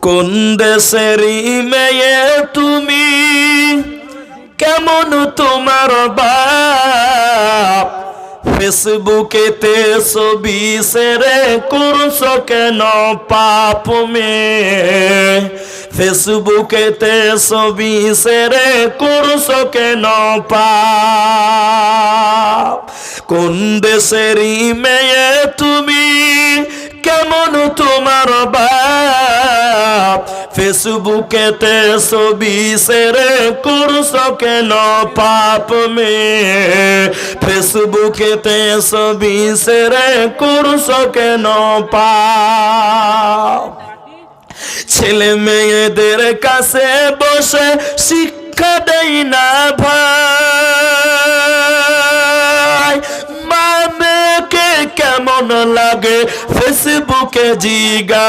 কোন দেশেরই মেয়ে তুমি? কেমন তোমার বাপ? ফেসবুকেতে ছবি সেরে করছ কেন পাপ মে ফেসবুকেতে ছবি সেরে করছ কেন পাপ? কোন দেশেরই মেয়ে তুমি? কেমন তোমার বাপ? ফেসবুকেতে ছবি সেরে করছ কেন পাপ মে ফেসবুকেতে ছবি সেরে করছ কেন পাপ? ছেলে মেয়েদের কাছে বসে শিক্ষা দেই না ভাই। ফেসবুকে জিগায়?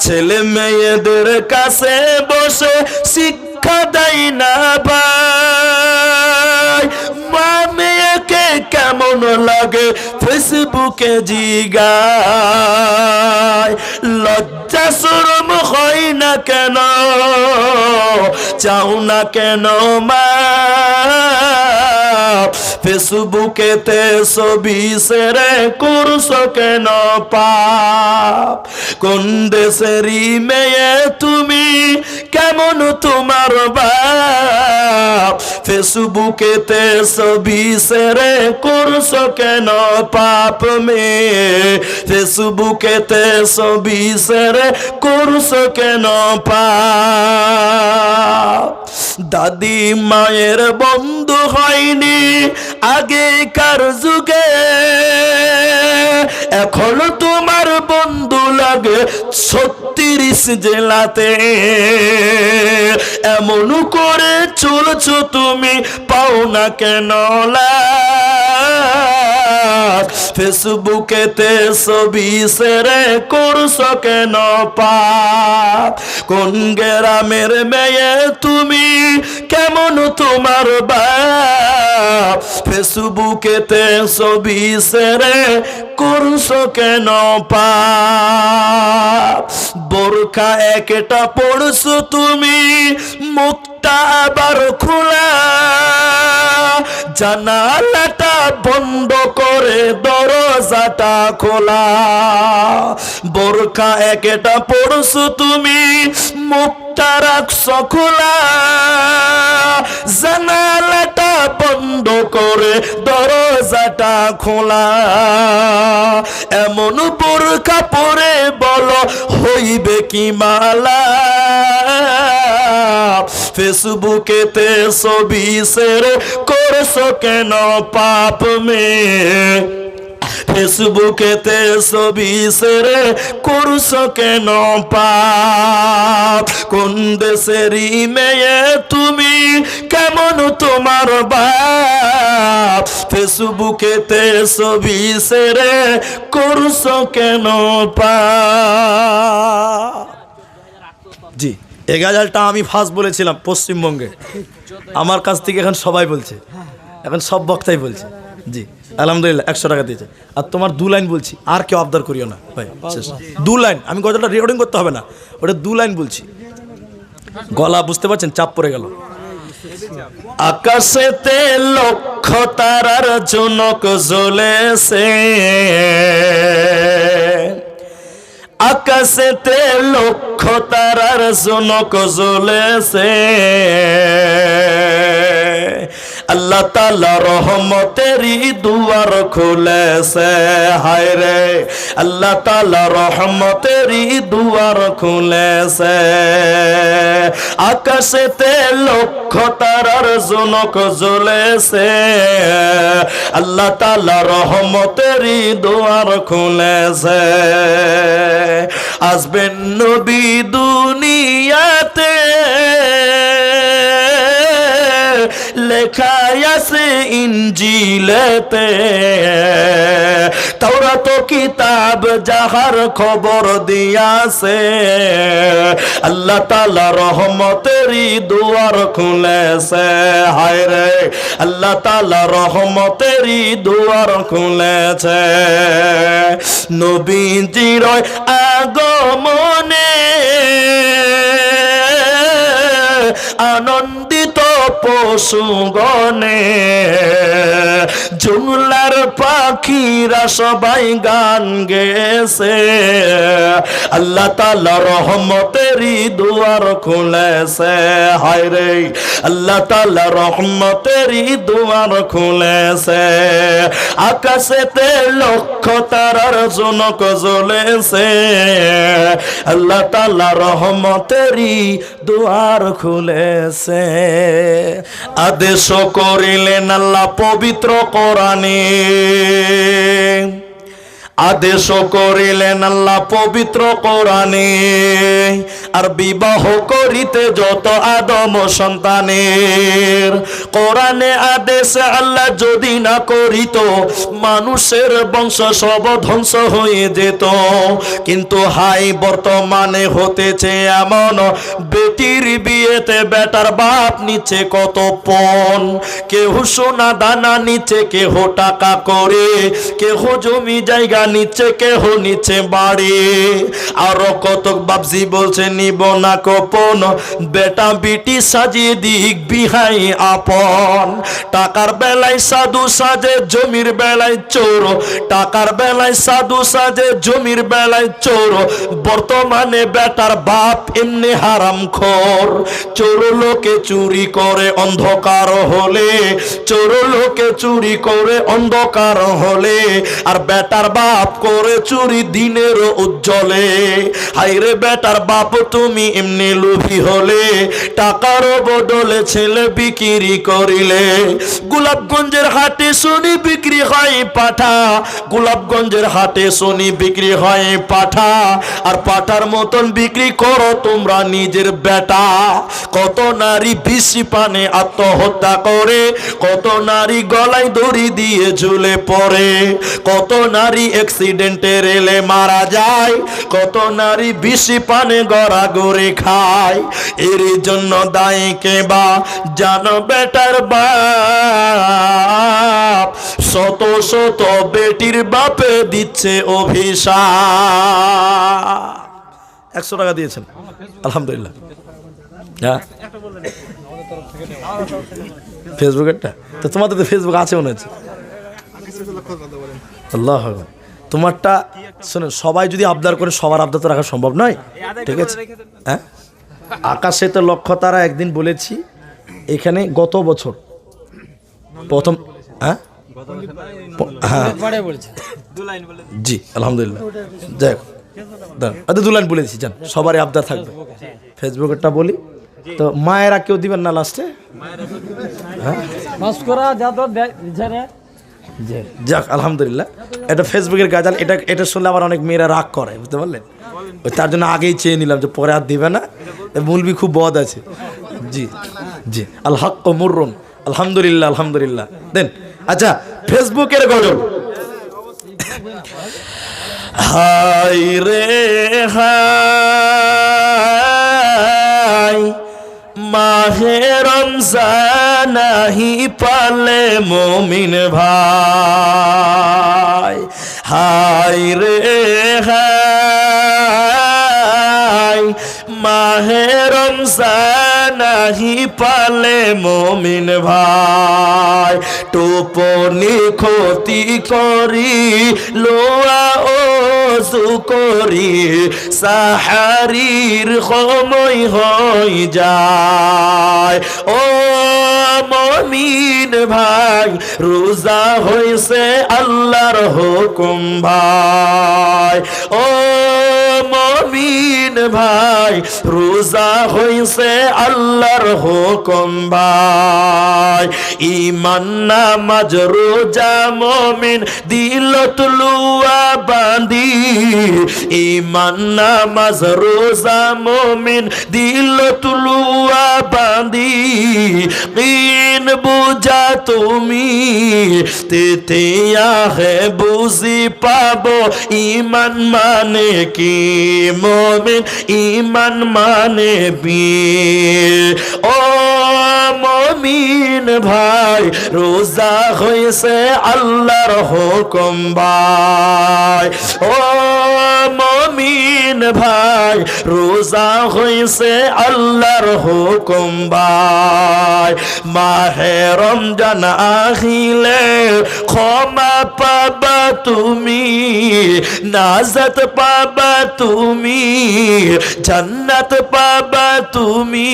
ছেলে মেয়েদের কাছে বসে শিক্ষা দেয় না ভাই। মা মেয়েকে কেমন লাগে ফেসবুকে জিগায়? লজ্জা শরম হয় না কেন? চাও না কেন মা? ফেসবুকেতে ছবি সেরে করছ কেন পাপ? কোন দেশেরই মেয়ে তুমি কেমন তোমার বাপ? ফেসবুকেতে ছবি সেরে করছ কেন পাপ মে ফেসবুকেতে ছবি সেরে করছ কেন পাপ? দাদি মায়ের বন্ধু হয়নি আগেকার যুগে এখন তোমার বন্ধু লাগে ছত্রিশ জেলাতে এমন করে চলছ তুমি পাও না কেন লাভ? ফেসবুকেতে ছবি সেরে করছ কেন পাপ কোন গ্রামের মেয়ে তুমি? কেমন তোমার বাপ? ফেসবুকেতে ছবি সেরে করছ কেন পাপ বোরখা একটা পড়ছো তুমি, মুখটা আবার খোলা। জানালাটা বন্ধ করে দরজাটা খোলা। বোরখা একটা পড়ছো তুমি, মুখটা রাখছো খোলা। জানালাটা বন্ধ করে দরজাটা খোলা। এমন বোরখা পরে বলো হইবে কি মালা? ফেসবুকেতে ছবি সেরে করছ কেন পাপ মে ফেসবুকেতে ছবি সেরে করছ কেন পাপ? কোন দেশেরই মেয়ে তুমি কেমন তোমার বাপ? ফেসবুকেতে ছবি সেরে করছ কেন পাপ? জি, এ গাজালটা আমি ফার্স্ট বলেছিলাম পশ্চিমবঙ্গে। আমার কাছ থেকে এখন সবাই বলছে। এখন সব বক্তাই বলছে। জি, আলহামদুলিল্লাহ, একশো টাকা দিয়েছে। আর তোমার দু লাইন বলছি, আর কেউ আবদার করিও না। ভাই, শেষ। দু লাইন, আমি গজলটা রেকর্ডিং করতে হবে না। ওটা দু লাইন বলছি। গলা, বুঝতে পারছেন? চাপ পড়ে গেল। আকাশেতে লক্ষ তারার জনক জ্বলেছে। আকাশেতে লক্ষ তারার জনক জ্বলেছে। আল্লাহ তালা রহমতেরই দুয়ার খুলেছে, হায় রে। আল্লাহ তালা রহমতেরই দুয়ার খুলেছে। আকাশেতে লক্ষ তারার জনক জ্বলেছে। আল্লাহ তালা রহমতেরই দুয়ার খুলেছে। আসবেন নবী দুনিয়াতে আছে ইঞ্জিলেতে তাওরা তো কিতাব যাহার খবর দিয়াছে। আল্লাহ তালা রহমতেরই দুয়ার খুলেছে। হায় রে, আল্লাহ তাআলা রহমতেরই দুয়ার খুলেছে। নবীজির আগমনে আনন্দিত পশুগণে জুমলার পাখিরা সবাই গান গেছে আল্লাহ তাআলা রহমতেরই দুয়ার খুলেছে। হায় রে, আল্লাহ তাআলা রহমতেরই দুয়ার খুলেছে। আকাশেতে লক্ষ তারার জনক জ্বলেছে। আল্লাহ তাআলা রহমতেরই দুয়ার খুলেছে। আদেশ করিলেন আল্লাহ পবিত্র কোরআনে। আদেশ করিলেন আল্লাহ পবিত্র কোরআনে। আর বিবাহ করিতে যত আদম সন্তানের। কোরআনে আদেশ আল্লাহ যদি না করিত, মানুষের বংশ সব ধ্বংস হয়ে যেত। কিন্তু হাই, বর্তমানে হতেছে এমন, বেটির বিয়েতে বেটার বাপ নিচে কত পণ। কেহ সোনা দানা নিচে কেহ টাকা করে, কেহ জমি জায়গা নিচে কেহ নিচে বাড়ি। আরও কত বাবজি বলছে, নিব না কোপন। বেটা বিটি সাজিয়ে দিক বিহাই আপন। টাকার বেলায় সাধু সাজে, জমির বেলায় চোর। টাকার বেলায় সাধু সাজে, জমির বেলায় চোর। বর্তমানে বেটার বাপ এমনি হারাম খোর। চোর লোকে চুরি করে অন্ধকার হলে। চোর লোকে চুরি করে অন্ধকার হলে। আর বেটার বাপ করে চুরি দিনের উজ্জ্বলে। হাইরে বেটার বাপ, তুমি এমনি লোভী হলে। টাকার বদলে ছেলে বিক্রি করিলে। গোলাপগঞ্জের হাটে শুনি বিক্রি হয় পাঠা। গোলাপগঞ্জের হাটে শুনি বিক্রি হয় পাঠা। আর পাঠার মতন বিক্রি করো তোমরা নিজের বেটা। কত নারী বিশি পানে আত্মহত্যা করে। কত নারী গলায় দড়ি দিয়ে ঝুলে পড়ে। কত নারী অ্যাক্সিডেন্টে রেলে মারা যায়। কত নারী বিশি পানে গড়াগড়ি খায়। এর জন্য দায়ী কে বা? জানো বেটার বাপ। শত শত বেটির বাপে দিচ্ছে অভিশাপ। একশো টাকা দিয়েছেন। আলহামদুলিল্লাহ। হ্যাঁ। ফেসবুকেরটা? তো তোমাদের তো ফেসবুক আছে মনে হচ্ছে। আল্লাহ। তোমারটা শোনো সবাই যদি আবদার করে সবার আবদার তো রাখা সম্ভব নয়। ঠিক আছে? হ্যাঁ? আকাশে তো লক্ষ্য তারা একদিন বলেছি এখানে গত বছর প্রথম হ্যাঁ? হ্যাঁ। জি আলহামদুলিল্লাহ। যাই হোক। আচ্ছা দু লাইন বলে দিচ্ছি যান। সবারই আবদার থাকবে। ফেসবুকেরটা বলি। তো মায়েরা কেউ দিবেন না লাস্টে? মাস্করা যা তো ঝাড়ে যাক, আলহামদুলিল্লাহ। এটা ফেসবুকের গাজাল, এটা এটা শুনলে আবার অনেক মেয়েরা রাগ করে, বুঝতে পারলেন? ওই তার জন্য আগেই চেয়ে নিলাম যে পরে আর দিবে না। মুলবি খুব বদ আছে। জি জি। আল হক মুররুন। আলহামদুলিল্লাহ আলহামদুলিল্লাহ। দেন আচ্ছা ফেসবুকের গজল। হাই রে হাই মাহে রমজানাহি পালে মমিন ভাই। হায় রে হাই মাহে রমজান নাহি পালে মমিন ভাই। টোপনি ক্ষতি করি, লোয়া ও করি, সাহারির সময় হই যায়। ও মমিন ভাই, রোজা হইছে আল্লাহর হুকুম ভাই। ও মমিন মমিন ভাই, রোজা হইছে আল্লাহর হুকুম ভাই। ইমান নামাজ, রোজা মমিন দিল তুলুয়া বান্দি। ইমান নামাজ, রোজা মমিন দিল তুলুয়া বান্দি। কিন বুঝা তুমি তেতিয়া হে বুঝি পাবো। ইমান মানে কি? মমিন ইমান মানে বীর। ও মমিন ভাই রোজা হয়েছে আল্লাহর হুকুম ভাই। ও মমিন ভাই, রোজা হয়েছে আল্লাহর হুকুম ভাই। মাহে রমজান আহিলে ক্ষমা পাবা তুমি, নাজাত পাবা তুমি, জান্নাত পাবা তুমি।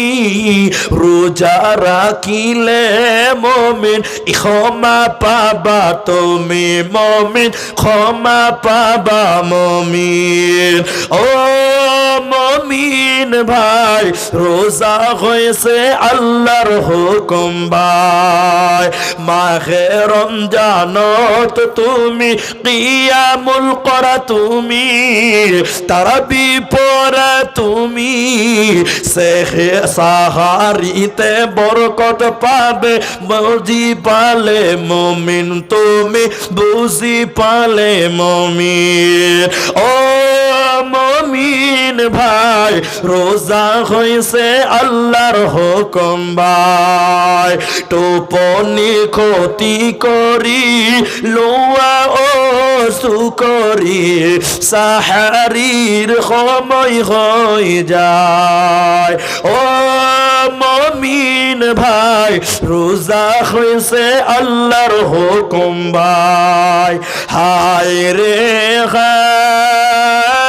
রোজা রাখিলে মমিন, ক্ষমা পাবা তুমি মমিন, ক্ষমা পাবা মমিন। ও মমিন ভাই, রোজা হয়েছে আল্লাহর হুকুম ভাই। মাহে রমজানত তুমি কিয়ামুল করা তুমি তারা বিপরা তুমি। সেহে সাহারিতে বরকত পাবে বুঝি পালে মমিন তুমি, বুঝি পালে মমিন। ও মমিন ভাই, রোজা হয়েছে আল্লাহর হুকুম ভাই। টোপনি ক্ষতি করি, লোয়া ও সুকরি সাহারির সময় হয়ে যায়। ও মমিন ভাই, রোজা হয়েছে আল্লাহর হুকুম ভাই। হায় রে হায়।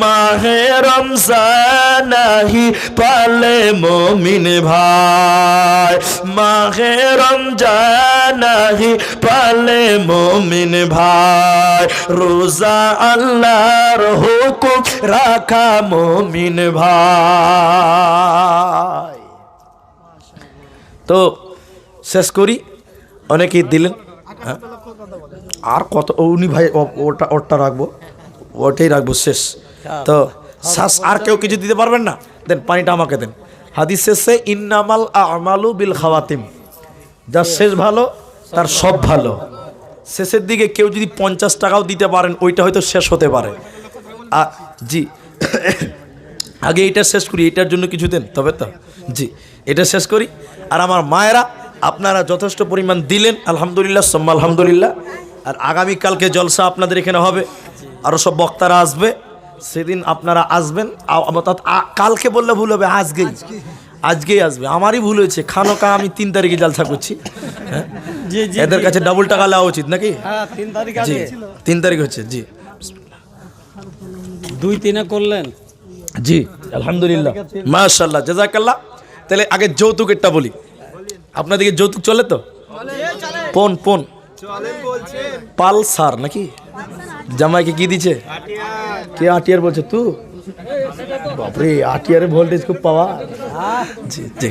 মাহে রমজানাহি পালে মমিন ভাই। মাহে রমজানাহি পালে মমিন ভাই। রোজা আল্লাহর হুকুম রাখা মমিন ভাই। তো শেষ করি। অনেকেই দিলেন হ্যাঁ? আর কত? উনি ভাই ওটা ওটা রাখব। ওটাই রাখব শেষ। তো শ্বাস আর কেউ কিছু দিতে পারবেন না? দেন পানিটা আমাকে দেন। হাদিস শেষে ইন্নামাল আমালু বিল খাওয়াতিম। যার শেষ ভালো তার সব ভালো। শেষের দিকে কেউ যদি পঞ্চাশ টাকাও দিতে পারেন ওইটা হয়তো শেষ হতে পারে। আ- জি। আগে এটা শেষ করি এটার জন্য কিছু দেন তবে তো। জি এটা শেষ করি। আর আমার মায়েরা আপনারা যথেষ্ট পরিমাণ দিলেন আলহামদুলিল্লাহ সম্মা আলহামদুলিল্লাহ। আর আগামীকালকে জলসা আপনাদের এখানে হবে। আরও সব বক্তারা আসবে। সেদিন আপনারা আসবেন। অর্থাৎ কালকে বললে ভুল হবে আজকেই। আজকেই আসবে। আমারই ভুল হয়েছে। খানোকা আমি তিন তারিখে জলসা করছি হ্যাঁ? এদের কাছে ডাবল টাকা নেওয়া উচিত নাকি? হ্যাঁ তিন তারিখ জি তিন তারিখ হচ্ছে জি। দুই তিনে করলেন। জি আলহামদুলিল্লাহ। মাশাল্লাহ জাজাকাল্লাহ। তাহলে আগে যৌতুকেরটা বলি। আপনাদেরকে যৌতুক চলে তো? পন পন পালসার নাকি? জামাইকে কি দিছে? কে আটিয়ার বলছে? তু? বাপরে, আটিয়ারে ভোল্টেজ খুব পাওয়া। জি জি।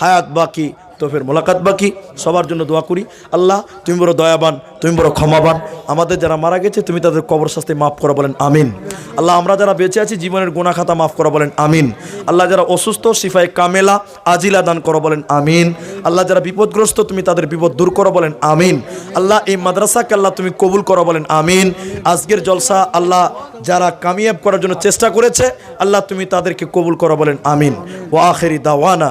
হায়াত বাকি। তো ফের মোলাকাত বাকি, সবার জন্য দোয়া করি। আল্লাহ, তুমি বড় দয়াবান, তুমি বড় ক্ষমাবান। আমাদের যারা মারা গেছে, তুমি তাদের কবর শাস্তি মাফ করা বলেন, আমিন। আল্লাহ, আমরা যারা বেঁচে আছি, জীবনের গুণা খাতা মাফ করা বলেন, আমিন। আল্লাহ, যারা অসুস্থ সিফাই কামেলা, আজিলা দান করো বলেন, আমিন। আল্লাহ, যারা বিপদগ্রস্ত, তুমি তাদের বিপদ দূর করো বলেন, আমিন। আল্লাহ, এই মাদ্রাসাকে আল্লাহ তুমি কবুল করো বলেন, আমিন। আজকের জলসা আল্লাহ যারা কামিয়াব করার জন্য চেষ্টা করেছে, আল্লাহ তুমি তাদেরকে কবুল করো বলেন, আমিন। ও আখেরি দাওয়ানা।